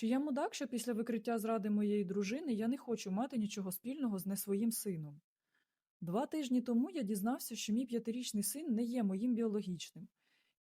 Чи я мудак, що після викриття зради моєї дружини я не хочу мати нічого спільного з не своїм сином? Два тижні тому я дізнався, що мій п'ятирічний син не є моїм біологічним.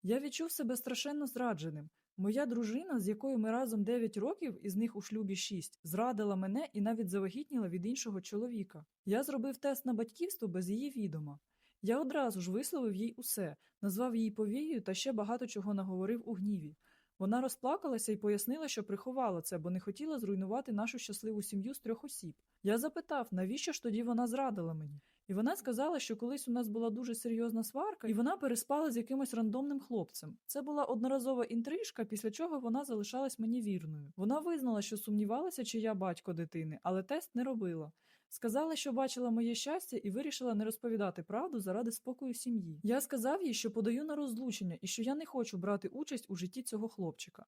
Я відчув себе страшенно зрадженим. Моя дружина, з якою ми разом 9 років, із них у шлюбі 6, зрадила мене і навіть завагітніла від іншого чоловіка. Я зробив тест на батьківство без її відома. Я одразу ж висловив їй усе, назвав її повією та ще багато чого наговорив у гніві. Вона розплакалася і пояснила, що приховала це, бо не хотіла зруйнувати нашу щасливу сім'ю з трьох осіб. Я запитав, навіщо ж тоді вона зрадила мені? І вона сказала, що колись у нас була дуже серйозна сварка, і вона переспала з якимось рандомним хлопцем. Це була одноразова інтрижка, після чого вона залишалась мені вірною. Вона визнала, що сумнівалася, чи я батько дитини, але тест не робила. Сказала, що бачила моє щастя і вирішила не розповідати правду заради спокою сім'ї. Я сказав їй, що подаю на розлучення і що я не хочу брати участь у житті цього хлопчика.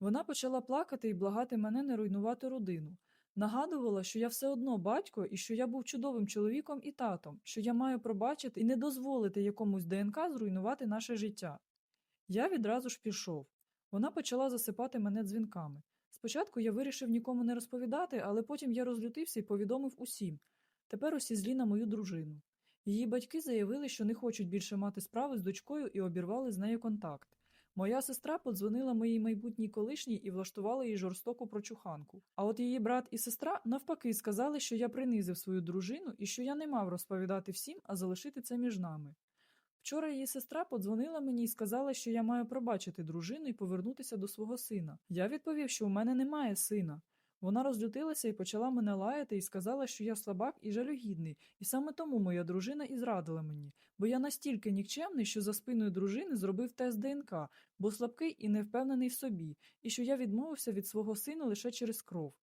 Вона почала плакати і благати мене не руйнувати родину. Нагадувала, що я все одно батько і що я був чудовим чоловіком і татом, що я маю пробачити і не дозволити якомусь ДНК зруйнувати наше життя. Я відразу ж пішов. Вона почала засипати мене дзвінками. Спочатку я вирішив нікому не розповідати, але потім я розлютився і повідомив усім. Тепер усі злі на мою дружину. Її батьки заявили, що не хочуть більше мати справи з дочкою і обірвали з нею контакт. Моя сестра подзвонила моїй майбутній колишній і влаштувала їй жорстоку прочуханку. А от її брат і сестра навпаки сказали, що я принизив свою дружину і що я не мав розповідати всім, а залишити це між нами. Вчора її сестра подзвонила мені і сказала, що я маю пробачити дружину і повернутися до свого сина. Я відповів, що у мене немає сина. Вона розлютилася і почала мене лаяти і сказала, що я слабак і жалюгідний, і саме тому моя дружина і зрадила мені, бо я настільки нікчемний, що за спиною дружини зробив тест ДНК, бо слабкий і не впевнений в собі, і що я відмовився від свого сина лише через кров.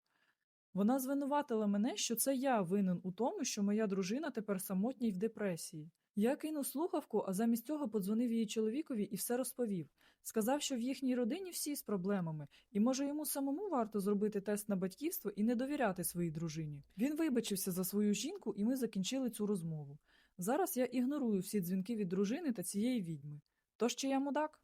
Вона звинуватила мене, що це я винен у тому, що моя дружина тепер самотня й в депресії. Я кинув слухавку, а замість цього подзвонив її чоловікові і все розповів. Сказав, що в їхній родині всі з проблемами, і може йому самому варто зробити тест на батьківство і не довіряти своїй дружині. Він вибачився за свою жінку, і ми закінчили цю розмову. Зараз я ігнорую всі дзвінки від дружини та цієї відьми. Тож чи я мудак?